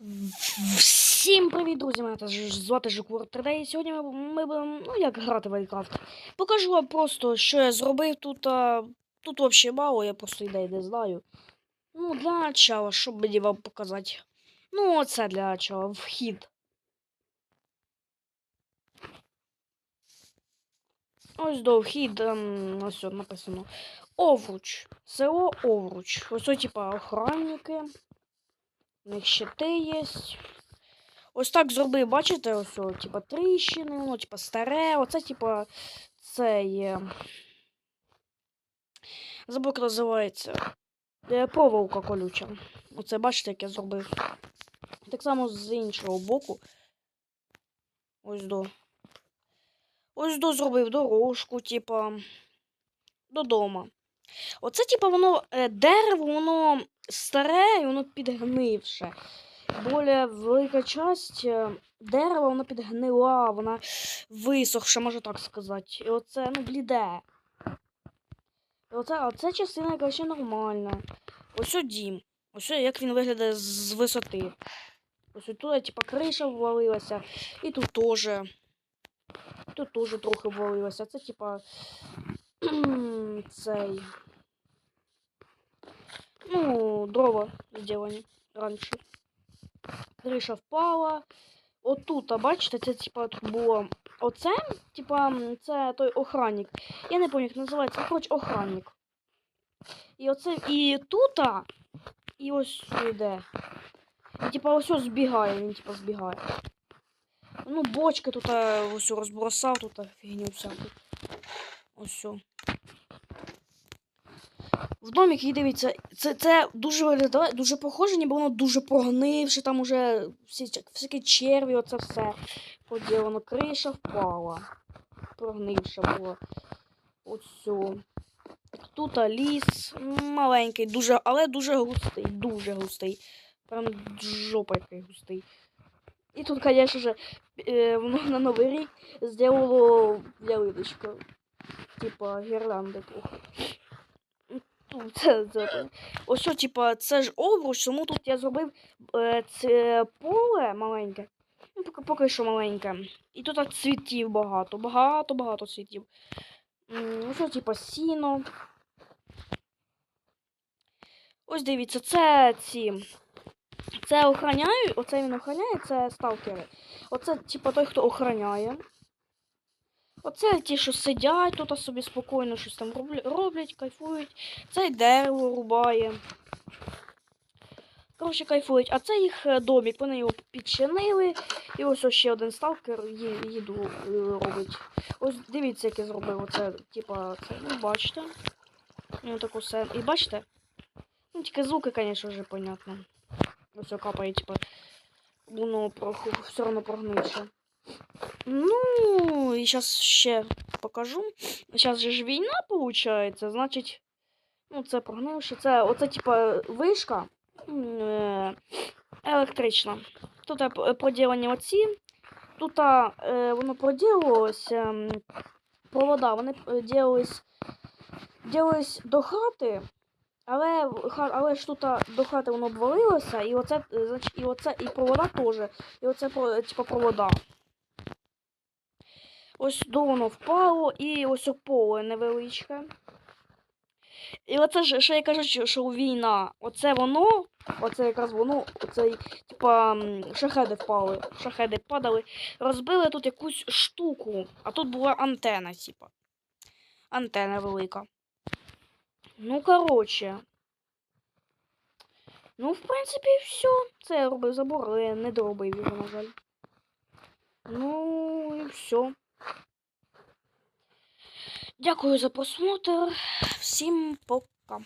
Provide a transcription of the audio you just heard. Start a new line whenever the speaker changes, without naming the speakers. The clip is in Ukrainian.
Всім привіт, друзі! Мене звати Жукур 3D, і сьогодні ми, ми будемо, ну як грати в Minecraft. Покажу вам просто, що я зробив тут. А, тут взагалі мало, я просто ідей не знаю. Ну, для начала, щоб мені вам показати. Ну, оце для начала, вхід. Ось до вхід, ем, ось написано. Овруч. Село Овруч. Ось, ось типа охранники. У них щити є. Ось так зробив, бачите, ось, о, типа тріщини, воно, типа старе. Оце, типа, це є. Забув, як називається. Е, Проволока колюча. Оце бачите, як я зробив. Так само з іншого боку. Ось до. Ось до зробив дорожку, типа. Додому. Оце, типа, воно е, дерево, воно старе і воно підгнивше. Более велика часть е, дерева, воно підгнила, вона висохша, можна так сказати. І оце, ну, бліде. І оце, оце частина, яка ще нормальна. Ось о дім. Ось як він виглядає з висоти. Ось тут, типа, криша ввалилася. І тут теж. Тут теж трохи ввалилося. Це, типа. цей. Ну, дрова сделані раніше. Криша впала. Отут, а бачите, це типа було. Оце, типа, це той охранник. Я не пам'ятаю, як називається, хоч охранник. І оце. І тут, і ось йде. І типа ось ось збігає, він типа збігає. Ну, бочки тут а, ось розбросав, тут а, фігню всяку. Ось. все. В домик і дивіться, це, це дуже виглядає, дуже похоже, ніби воно дуже прогнивше, там уже всі, всякі черві, оце все поділено. Криша впала. Прогнивше було. Все. Тут ліс маленький, дуже, але дуже густий, дуже густий. Прям жопа який густий. І тут, звісно ж, е, воно на Новий рік зробило ялиночку. Типа гірлянди трохи. Ну, Це, це, ось, що, типа, це ж овруч, тому тут я зробив е, це поле маленьке. Ну, поки, поки що маленьке. І тут цвітів багато, багато, багато цвітів. М, Ну, що, типа, сіно. Ось дивіться, це ці. Це охороняють, оце він охороняє, це сталкери. Оце, типа, той, хто охороняє. Оце ті, що сидять тут собі спокійно щось там роблять, кайфують. Це дерево рубає. Коротше, кайфують. А це їх е, домик. Вони його підчинили. І ось ось ще один сталкер їду е, робить. Ось дивіться, як я зробив. Оце, типа, це, ну, бачите. Ну, так усе. І бачите? Ну, тільки звуки, звісно, вже понятно. Ось капає, типа. Воно все одно прогнивше. Ну, і зараз ще покажу. Зараз же ж війна, виходить, значить, ну, це прогнивши. Це оце, типа, вишка е, електрична. Тут е, проділені оці. Тут е, воно проділилось, ем, провода, вони е, ділились, до хати, але, але ж тут до хати воно обвалилося, і оце, е, і оце, і провода теж. І оце, типа, провода. Ось до воно впало, і ось поле невеличке. І оце ж, що я кажу, що, війна, оце воно, оце якраз воно, оце, типа, шахеди впали, шахеди падали, розбили тут якусь штуку, а тут була антена, типа. Антена велика. Ну, коротше. Ну, в принципі, все. Це я робив забор, але я не доробив його, на жаль. Ну, і все. Дякую за просмотр. Всім пока.